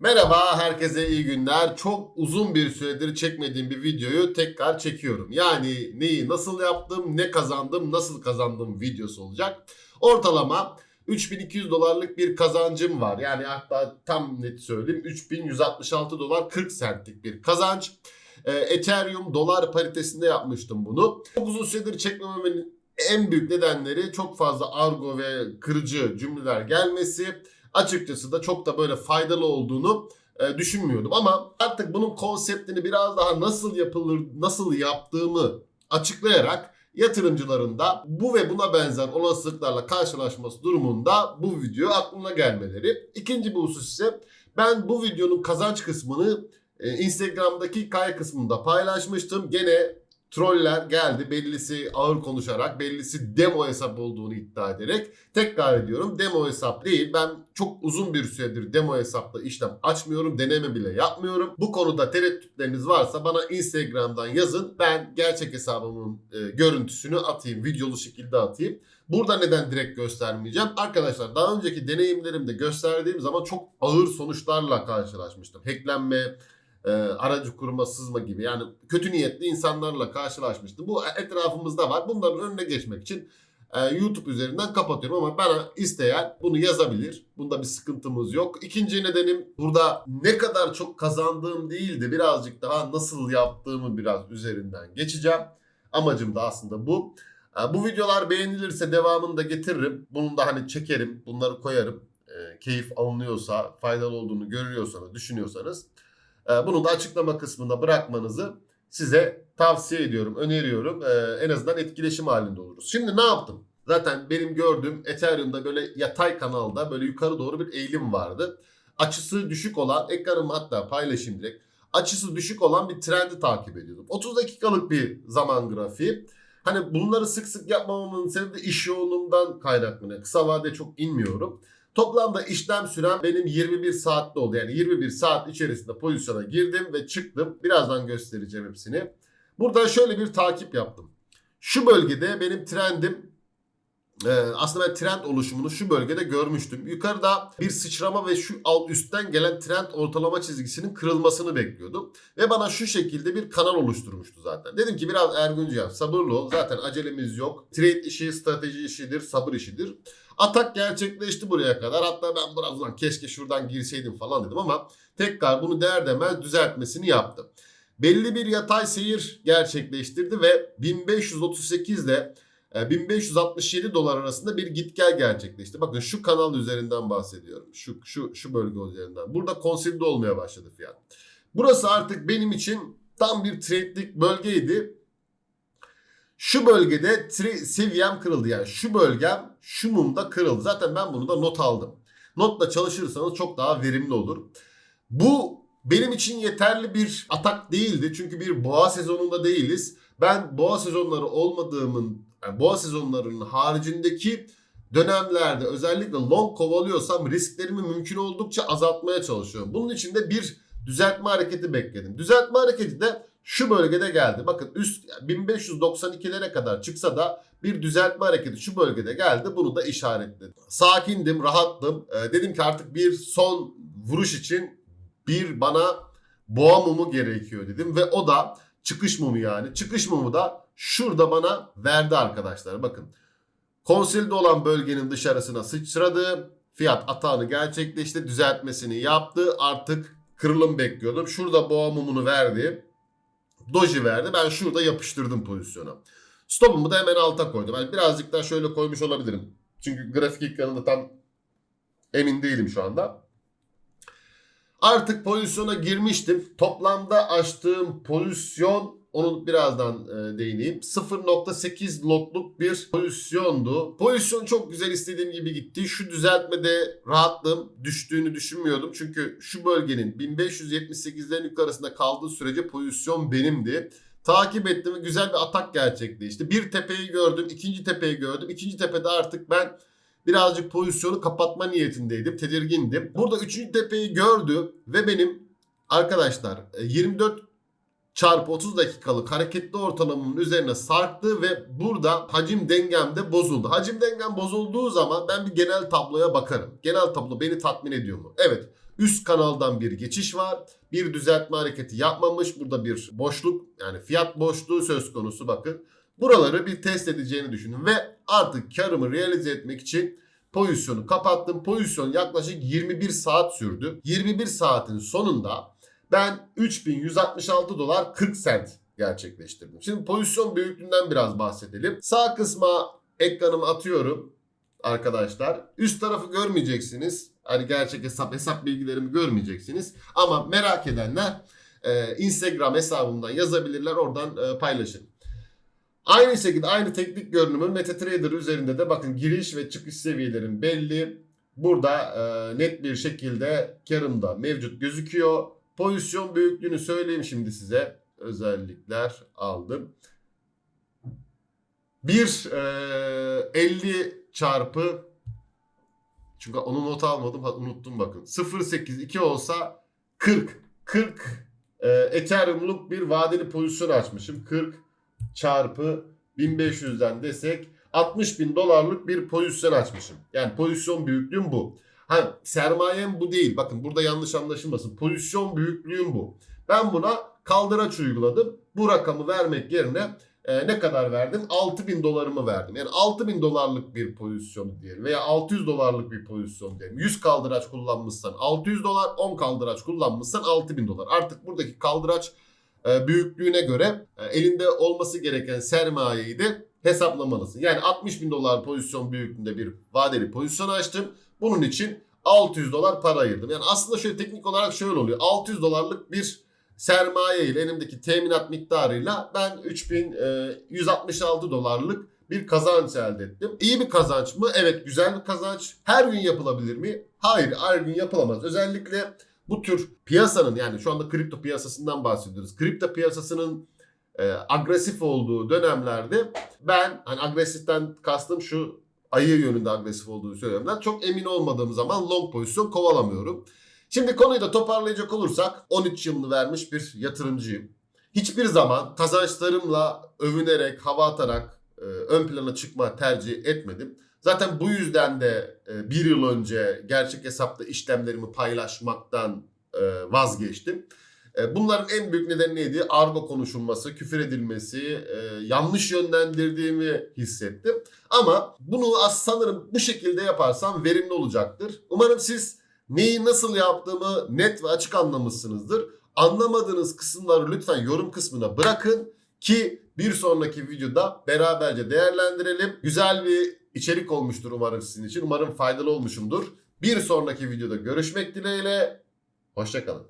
Merhaba, herkese iyi günler. Çok uzun bir süredir çekmediğim bir videoyu tekrar çekiyorum. Yani neyi nasıl yaptım, ne kazandım, nasıl kazandım videosu olacak. Ortalama 3200 dolarlık bir kazancım var. Yani hatta tam net söyleyeyim 3166 dolar 40 centlik bir kazanç. Ee, Ethereum dolar paritesinde yapmıştım bunu. Çok uzun süredir çekmememin en büyük nedenleri çok fazla argo ve kırıcı cümleler gelmesi. Açıkçası da çok da böyle faydalı olduğunu e, düşünmüyordum ama artık bunun konseptini biraz daha nasıl yapılır, nasıl yaptığımı açıklayarak yatırımcıların da bu ve buna benzer olasılıklarla karşılaşması durumunda bu video aklına gelmeleri. İkinci bir husus ise ben bu videonun kazanç kısmını e, Instagram'daki hikaye kısmında paylaşmıştım. Gene troller geldi. Bellisi ağır konuşarak, bellisi demo hesap olduğunu iddia ederek. Tekrar ediyorum demo hesap değil. Ben çok uzun bir süredir demo hesapla işlem açmıyorum. Deneme bile yapmıyorum. Bu konuda tereddütleriniz varsa bana Instagram'dan yazın. Ben gerçek hesabımın e, görüntüsünü atayım. Videolu şekilde atayım. Burada neden direkt göstermeyeceğim? Arkadaşlar daha önceki deneyimlerimde gösterdiğim zaman çok ağır sonuçlarla karşılaşmıştım. Hacklenme, e, aracı kurma, sızma gibi yani kötü niyetli insanlarla karşılaşmıştım. Bu etrafımızda var. Bunların önüne geçmek için e, YouTube üzerinden kapatıyorum ama bana isteyen bunu yazabilir. Bunda bir sıkıntımız yok. İkinci nedenim burada ne kadar çok kazandığım değildi. Birazcık daha nasıl yaptığımı biraz üzerinden geçeceğim. Amacım da aslında bu. E, bu videolar beğenilirse devamını da getiririm. Bunu da hani çekerim. Bunları koyarım. E, keyif alınıyorsa, faydalı olduğunu görüyorsanız, düşünüyorsanız bunu da açıklama kısmında bırakmanızı size tavsiye ediyorum, öneriyorum. Ee, en azından etkileşim halinde oluruz. Şimdi ne yaptım? Zaten benim gördüğüm Ethereum'da böyle yatay kanalda böyle yukarı doğru bir eğilim vardı. Açısı düşük olan, ekranımı hatta paylaşayım direkt. Açısı düşük olan bir trendi takip ediyordum. 30 dakikalık bir zaman grafiği. Hani bunları sık sık yapmamamın sebebi iş yoğunluğumdan kaynaklanıyor. Kısa vade çok inmiyorum. Toplamda işlem süren benim 21 saatte oldu. Yani 21 saat içerisinde pozisyona girdim ve çıktım. Birazdan göstereceğim hepsini. Burada şöyle bir takip yaptım. Şu bölgede benim trendim ee, aslında ben trend oluşumunu şu bölgede görmüştüm. Yukarıda bir sıçrama ve şu alt üstten gelen trend ortalama çizgisinin kırılmasını bekliyordum. Ve bana şu şekilde bir kanal oluşturmuştu zaten. Dedim ki biraz Erguncu yap sabırlı ol. Zaten acelemiz yok. Trade işi strateji işidir sabır işidir. Atak gerçekleşti buraya kadar. Hatta ben biraz keşke şuradan girseydim falan dedim ama tekrar bunu değer demez düzeltmesini yaptı. Belli bir yatay seyir gerçekleştirdi ve 1538 ile 1567 dolar arasında bir git gel gerçekleşti. Bakın şu kanal üzerinden bahsediyorum. Şu şu şu bölge üzerinden. Burada konsolide olmaya başladı fiyat. Burası artık benim için tam bir trade'lik bölgeydi. Şu bölgede tri- seviyem kırıldı. Yani şu bölgem şu mumda kırıldı. Zaten ben bunu da not aldım. Notla çalışırsanız çok daha verimli olur. Bu benim için yeterli bir atak değildi. Çünkü bir boğa sezonunda değiliz. Ben boğa sezonları olmadığımın, yani boğa sezonlarının haricindeki dönemlerde özellikle long kovalıyorsam risklerimi mümkün oldukça azaltmaya çalışıyorum. Bunun için de bir düzeltme hareketi bekledim. Düzeltme hareketi de şu bölgede geldi. Bakın üst 1592'lere kadar çıksa da bir düzeltme hareketi şu bölgede geldi. Bunu da işaretledim. Sakindim, rahattım. Ee, dedim ki artık bir son vuruş için bir bana boğa mumu gerekiyor dedim ve o da çıkış mumu yani. Çıkış mumu da şurada bana verdi arkadaşlar. Bakın. Konsolide olan bölgenin dışarısına sıçradı. Fiyat atağını gerçekleşti. Düzeltmesini yaptı. Artık kırılım bekliyordum. Şurada boğa mumunu verdi. Doji verdi. Ben şurada yapıştırdım pozisyona. Stopumu da hemen alta koydum. Yani birazcık daha şöyle koymuş olabilirim. Çünkü grafik ekranında tam emin değilim şu anda. Artık pozisyona girmiştim. Toplamda açtığım pozisyon onu birazdan e, değineyim. 0.8 lotluk bir pozisyondu. Pozisyon çok güzel istediğim gibi gitti. Şu düzeltmede rahatlığım düştüğünü düşünmüyordum. Çünkü şu bölgenin 1578'lerin yukarısında kaldığı sürece pozisyon benimdi. Takip ettim ve güzel bir atak gerçekleşti. Bir tepeyi gördüm, ikinci tepeyi gördüm. İkinci tepede artık ben birazcık pozisyonu kapatma niyetindeydim. Tedirgindim. Burada üçüncü tepeyi gördü ve benim arkadaşlar 24 çarpı 30 dakikalık hareketli ortalamamın üzerine sarktı ve burada hacim dengem de bozuldu. Hacim dengem bozulduğu zaman ben bir genel tabloya bakarım. Genel tablo beni tatmin ediyor mu? Evet. Üst kanaldan bir geçiş var. Bir düzeltme hareketi yapmamış. Burada bir boşluk yani fiyat boşluğu söz konusu bakın. Buraları bir test edeceğini düşünün ve artık karımı realize etmek için pozisyonu kapattım. Pozisyon yaklaşık 21 saat sürdü. 21 saatin sonunda ben 3166 dolar 40 sent gerçekleştirdim. Şimdi pozisyon büyüklüğünden biraz bahsedelim. Sağ kısma ekranımı atıyorum arkadaşlar. Üst tarafı görmeyeceksiniz. Hani gerçek hesap hesap bilgilerimi görmeyeceksiniz. Ama merak edenler e, Instagram hesabımdan yazabilirler. Oradan e, paylaşın. Aynı şekilde aynı teknik görünümün MetaTrader üzerinde de bakın giriş ve çıkış seviyelerim belli. Burada e, net bir şekilde karımda mevcut gözüküyor. Pozisyon büyüklüğünü söyleyeyim şimdi size. Özellikler aldım. 1 e, 50 çarpı çünkü onu not almadım unuttum bakın. 0.82 olsa 40. 40 e, Ethereum'luk bir vadeli pozisyon açmışım. 40 çarpı 1500'den desek 60 bin dolarlık bir pozisyon açmışım. Yani pozisyon büyüklüğüm bu. Ha, sermayem bu değil. Bakın burada yanlış anlaşılmasın. Pozisyon büyüklüğüm bu. Ben buna kaldıraç uyguladım. Bu rakamı vermek yerine e, ne kadar verdim? 6000 dolarımı verdim. Yani 6000 dolarlık bir pozisyon diyelim veya 600 dolarlık bir pozisyon diyelim. 100 kaldıraç kullanmışsan 600 dolar, 10 kaldıraç kullanmışsan 6000 dolar. Artık buradaki kaldıraç e, büyüklüğüne göre e, elinde olması gereken sermayeyi de hesaplamalısın. Yani 60 bin dolar pozisyon büyüklüğünde bir vadeli pozisyon açtım. Bunun için 600 dolar para ayırdım. Yani aslında şöyle teknik olarak şöyle oluyor. 600 dolarlık bir sermaye ile elimdeki teminat miktarıyla ben 3166 dolarlık bir kazanç elde ettim. İyi bir kazanç mı? Evet güzel bir kazanç. Her gün yapılabilir mi? Hayır her gün yapılamaz. Özellikle bu tür piyasanın yani şu anda kripto piyasasından bahsediyoruz. Kripto piyasasının e, agresif olduğu dönemlerde ben hani agresiften kastım şu ayı yönünde agresif olduğu söylemden çok emin olmadığım zaman long pozisyon kovalamıyorum. Şimdi konuyu da toparlayacak olursak 13 yılını vermiş bir yatırımcıyım. Hiçbir zaman kazançlarımla övünerek, hava atarak e, ön plana çıkma tercih etmedim. Zaten bu yüzden de e, bir yıl önce gerçek hesapta işlemlerimi paylaşmaktan e, vazgeçtim. E, bunların en büyük nedeni neydi? Argo konuşulması, küfür edilmesi, e, yanlış yönlendirdiğimi hissettim. Ama bunu as sanırım bu şekilde yaparsam verimli olacaktır. Umarım siz neyi nasıl yaptığımı net ve açık anlamışsınızdır. Anlamadığınız kısımları lütfen yorum kısmına bırakın ki bir sonraki videoda beraberce değerlendirelim. Güzel bir içerik olmuştur umarım sizin için. Umarım faydalı olmuşumdur. Bir sonraki videoda görüşmek dileğiyle. Hoşçakalın.